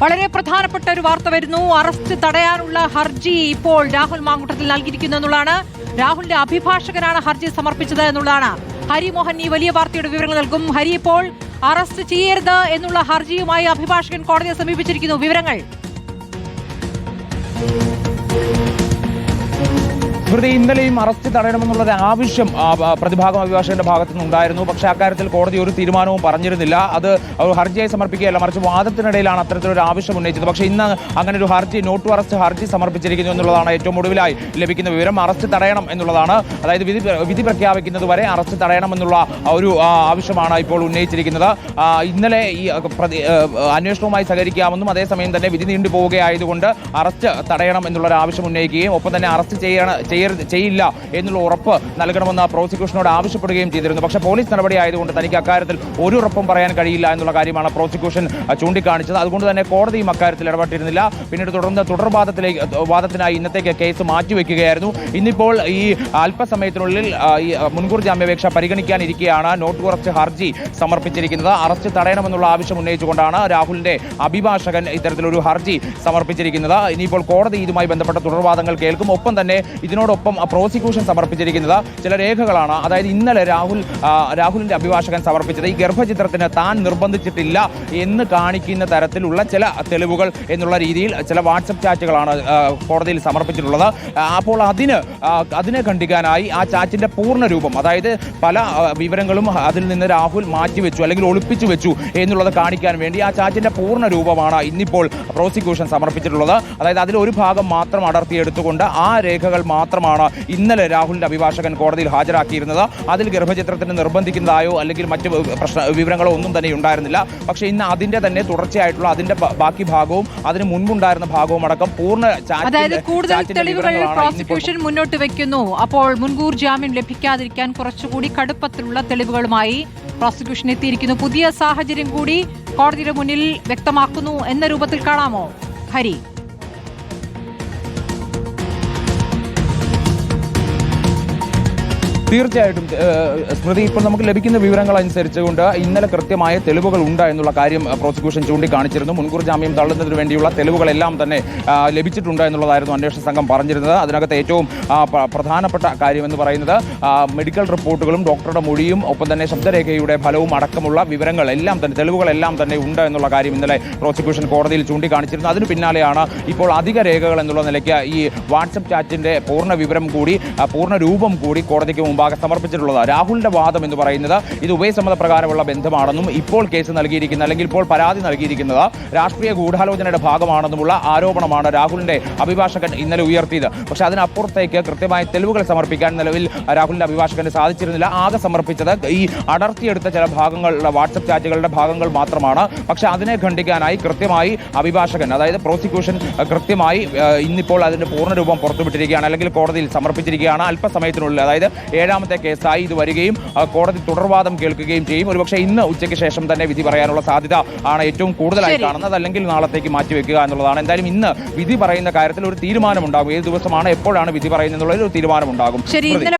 വളരെ പ്രധാനപ്പെട്ട ഒരു വാർത്ത വരുന്നു. അറസ്റ്റ് തടയാനുള്ള ഹർജി ഇപ്പോൾ രാഹുൽ മാങ്കുട്ടത്തിൽ നൽകിയിരിക്കുന്നു എന്നുള്ളതാണ്. രാഹുലിന്റെ അഭിഭാഷകനാണ് ഹർജി സമർപ്പിച്ചത് എന്നുള്ളതാണ്. ഹരിമോഹൻ ഈ വലിയ വാർത്തയുടെ വിവരങ്ങൾ നൽകും. ഹരി ഇപ്പോൾ അറസ്റ്റ് ചെയ്യരുത് എന്നുള്ള ഹർജിയുമായി അഭിഭാഷകൻ കോടതിയെ സമീപിച്ചിരിക്കുന്നു. വിവരങ്ങൾ. സ്മൃതി ഇന്നലെയും അറസ്റ്റ് തടയണമെന്നുള്ള ഒരു ആവശ്യം പ്രതിഭാഗം അഭിഭാഷകന്റെ ഭാഗത്തു നിന്നുണ്ടായിരുന്നു. പക്ഷേ അക്കാര്യത്തിൽ കോടതി ഒരു തീരുമാനവും പറഞ്ഞിരുന്നില്ല. അത് ഹർജിയായി സമർപ്പിക്കുകയല്ല മറിച്ച് വാദത്തിനിടയിലാണ് അത്തരത്തിലൊരു ആവശ്യം ഉന്നയിച്ചത്. പക്ഷേ ഇന്ന് അങ്ങനെ ഒരു ഹർജി നോട്ട് അറസ്റ്റ് ഹർജി സമർപ്പിച്ചിരിക്കുന്നു എന്നുള്ളതാണ് ഏറ്റവും ഒടുവിലായി ലഭിക്കുന്ന വിവരം. അറസ്റ്റ് തടയണം എന്നുള്ളതാണ് അതായത് വിധി വിധി പ്രഖ്യാപിക്കുന്നത് വരെ അറസ്റ്റ് തടയണം എന്നുള്ള ഒരു ആവശ്യമാണ് ഇപ്പോൾ ഉന്നയിച്ചിരിക്കുന്നത്. ഇന്നലെ ഈ പ്രതി അന്വേഷണവുമായി സഹകരിക്കാമെന്നും അതേസമയം തന്നെ വിധി നീണ്ടു പോവുകയായതുകൊണ്ട് അറസ്റ്റ് തടയണം എന്നുള്ളൊരു ആവശ്യം ഉന്നയിക്കുകയും ഒപ്പം തന്നെ അറസ്റ്റ് ചെയ്യണ ചെയ്യില്ല എന്നുള്ള ഉറപ്പ് നൽകണമെന്ന് പ്രോസിക്യൂഷനോട് ആവശ്യപ്പെടുകയും ചെയ്തിരുന്നു. പക്ഷേ പോലീസ് നടപടി ആയതുകൊണ്ട് തനിക്ക് അക്കാര്യത്തിൽ ഒരു ഉറപ്പും പറയാൻ കഴിയില്ല എന്നുള്ള കാര്യമാണ് പ്രോസിക്യൂഷൻ ചൂണ്ടിക്കാണിച്ചത്. അതുകൊണ്ട് തന്നെ കോടതിയും അക്കാര്യത്തിൽ ഇടപെട്ടിരുന്നില്ല. പിന്നീട് തുടർന്ന് തുടർവാദത്തിലേക്ക് വാദത്തിനായി ഇന്നത്തേക്ക് കേസ് മാറ്റിവെക്കുകയായിരുന്നു. ഇന്നിപ്പോൾ ഈ അല്പസമയത്തിനുള്ളിൽ ഈ മുൻകൂർ ജാമ്യാപേക്ഷ പരിഗണിക്കാനിരിക്കെയാണ് നോട്ട് കുറച്ച് ഹർജി സമർപ്പിച്ചിരിക്കുന്നത്. അറസ്റ്റ് തടയണമെന്നുള്ള ആവശ്യം ഉന്നയിച്ചുകൊണ്ടാണ് രാഹുലിന്റെ അഭിഭാഷകൻ ഇത്തരത്തിലൊരു ഹർജി സമർപ്പിച്ചിരിക്കുന്നത്. ഇനിയിപ്പോൾ കോടതി ഇതുമായി ബന്ധപ്പെട്ട തുടർവാദങ്ങൾ കേൾക്കും. ഒപ്പം തന്നെ ഇതിനോടൊപ്പം പ്രോസിക്യൂഷൻ സമർപ്പിച്ചിരിക്കുന്നത് ചില രേഖകളാണ്. അതായത് ഇന്നലെ രാഹുൽ രാഹുലിന്റെ അഭിഭാഷകൻ സമർപ്പിച്ചത്. ഈ ഗർഭചിത്രത്തിന് താൻ നിർബന്ധിച്ചിട്ടില്ല എന്ന് കാണിക്കുന്ന തരത്തിലുള്ള ചില തെളിവുകൾ എന്നുള്ള രീതിയിൽ ചില വാട്സപ്പ് ചാറ്റുകളാണ് കോടതിയിൽ സമർപ്പിച്ചിട്ടുള്ളത്. അപ്പോൾ അതിന് അതിനെ ഖണ്ഡിക്കാനായി ആ ചാറ്റിന്റെ പൂർണ രൂപം അതായത് പല വിവരങ്ങളും അതിൽ നിന്ന് രാഹുൽ മാറ്റിവെച്ചു അല്ലെങ്കിൽ ഒളിപ്പിച്ചു വെച്ചു എന്നുള്ളത് കാണിക്കാൻ വേണ്ടി ആ ചാറ്റിന്റെ പൂർണ രൂപമാണ് ഇന്നിപ്പോൾ പ്രോസിക്യൂഷൻ സമർപ്പിച്ചിട്ടുള്ളത്. അതായത് അതിൽ ഒരു ഭാഗം മാത്രം അടർത്തിയെടുത്തുകൊണ്ട് ആ രേഖകൾ മാത്രമാണ് ഇന്നലെ രാഹുലിന്റെ അഭിഭാഷകൻ കോടതിയിൽ ഹാജരാക്കിയിരുന്നത്. അതിൽ ഗർഭചിത്രത്തിന് നിർബന്ധിക്കുന്നതായോ അല്ലെങ്കിൽ മറ്റ് പ്രശ്ന വിവരങ്ങളോ ഒന്നും തന്നെ ഉണ്ടായിരുന്നില്ല. പക്ഷേ ഇന്ന് അതിന്റെ തന്നെ തുടർച്ചയായിട്ടുള്ള അതിന്റെ ബാക്കി ഭാഗവും അതിന് മുൻപുണ്ടായിരുന്ന ഭാഗവും അടക്കം പൂർണ അതായത് കൂടുതൽ തെളിവുകൾ പ്രോസിക്യൂഷൻ മുന്നോട്ട് വെക്കുന്നു. അപ്പോൾ മുൻകൂർ ജാമ്യം ലഭിക്കാതിരിക്കാൻ കുറച്ചുകൂടി കടുപ്പത്തിലുള്ള തെളിവുകളുമായി പ്രോസിക്യൂഷൻ എത്തിയിരിക്കുന്നു. പുതിയ സാഹചര്യം കൂടി കോടതിയുടെ മുന്നിൽ വ്യക്തമാക്കുന്നു എന്ന രൂപത്തിൽ കാണാമോ? ഹരി. തീർച്ചയായിട്ടും സ്മൃതി ഇപ്പോൾ നമുക്ക് ലഭിക്കുന്ന വിവരങ്ങൾ അനുസരിച്ചുകൊണ്ട് ഇന്നലെ കൃത്യമായ തെളിവുകൾ ഉണ്ട് എന്നുള്ള കാര്യം പ്രോസിക്യൂഷൻ ചൂണ്ടിക്കാണിച്ചിരുന്നു. മുൻകൂർ ജാമ്യം തള്ളുന്നതിന് വേണ്ടിയുള്ള തെളിവുകളെല്ലാം തന്നെ ലഭിച്ചിട്ടുണ്ട് എന്നുള്ളതായിരുന്നു അന്വേഷണ സംഘം പറഞ്ഞിരുന്നത്. അതിനകത്ത് ഏറ്റവും പ്രധാനപ്പെട്ട കാര്യം എന്ന് പറയുന്നത് മെഡിക്കൽ റിപ്പോർട്ടുകളും ഡോക്ടറുടെ മൊഴിയും ഒപ്പം തന്നെ ശബ്ദരേഖയുടെ ഫലവും അടക്കമുള്ള വിവരങ്ങൾ എല്ലാം തന്നെ തെളിവുകളെല്ലാം തന്നെ ഉണ്ട് എന്നുള്ള കാര്യം ഇന്നലെ പ്രോസിക്യൂഷൻ കോടതിയിൽ ചൂണ്ടിക്കാണിച്ചിരുന്നു. അതിന് പിന്നാലെയാണ് ഇപ്പോൾ അധിക രേഖകൾ എന്നുള്ള നിലയ്ക്ക് ഈ വാട്സപ്പ് ചാറ്റിന്റെ പൂർണ വിവരം കൂടി പൂർണ രൂപം കൂടി കോടതിക്ക് മുമ്പാകെ സമർപ്പിച്ചിട്ടുള്ളത്. രാഹുലിന്റെ വാദം എന്ന് പറയുന്നത് ഇത് ഉഭയസമ്മത പ്രകാരമുള്ള ബന്ധമാണെന്നും ഇപ്പോൾ കേസ് നൽകിയിരിക്കുന്ന അല്ലെങ്കിൽ ഇപ്പോൾ പരാതി നൽകിയിരിക്കുന്നത് രാഷ്ട്രീയ ഗൂഢാലോചനയുടെ ഭാഗമാണെന്നുമുള്ള ആരോപണമാണ് രാഹുലിന്റെ അഭിഭാഷകൻ ഇന്നലെ ഉയർത്തിയത്. പക്ഷേ അതിനപ്പുറത്തേക്ക് കൃത്യമായ തെളിവുകൾ സമർപ്പിക്കാൻ നിലവിൽ രാഹുലിന്റെ അഭിഭാഷകന് സാധിച്ചിരുന്നില്ല. ആകെ സമർപ്പിച്ചത് ഈ അടർത്തിയെടുത്ത ചില ഭാഗങ്ങളുടെ വാട്സപ്പ് ചാറ്റുകളുടെ ഭാഗങ്ങൾ മാത്രമാണ്. പക്ഷേ അതിനെ ഖണ്ഡിക്കാനായി കൃത്യമായി അഭിഭാഷകൻ അതായത് പ്രോസിക്യൂഷൻ കൃത്യമായി ഇന്നിപ്പോൾ അതിന്റെ പൂർണരൂപം പുറത്തുവിട്ടിരിക്കുകയാണ്. അല്ലെങ്കിൽ കോടതിയിൽ സമർപ്പിച്ചിരിക്കുകയാണ്. അല്പസമയത്തിനുള്ളിൽ അതായത് ഏഴാമത്തെ കേസായി ഇത് വരികയും കോടതി തുടർവാദം കേൾക്കുകയും ചെയ്യും. ഒരുപക്ഷെ ഇന്ന് ഉച്ചയ്ക്ക് ശേഷം തന്നെ വിധി പറയാനുള്ള സാധ്യത ആണ് ഏറ്റവും കൂടുതലായി. കാണുന്നത്. അല്ലെങ്കിൽ നാളത്തേക്ക് മാറ്റിവെക്കുക എന്നുള്ളതാണ്. എന്തായാലും ഇന്ന് വിധി പറയുന്ന കാര്യത്തിൽ ഒരു തീരുമാനമുണ്ടാകും. ഏത് ദിവസമാണ് എപ്പോഴാണ് വിധി പറയുന്നത് എന്നുള്ളതിൽ ഒരു തീരുമാനമുണ്ടാകും. ശരി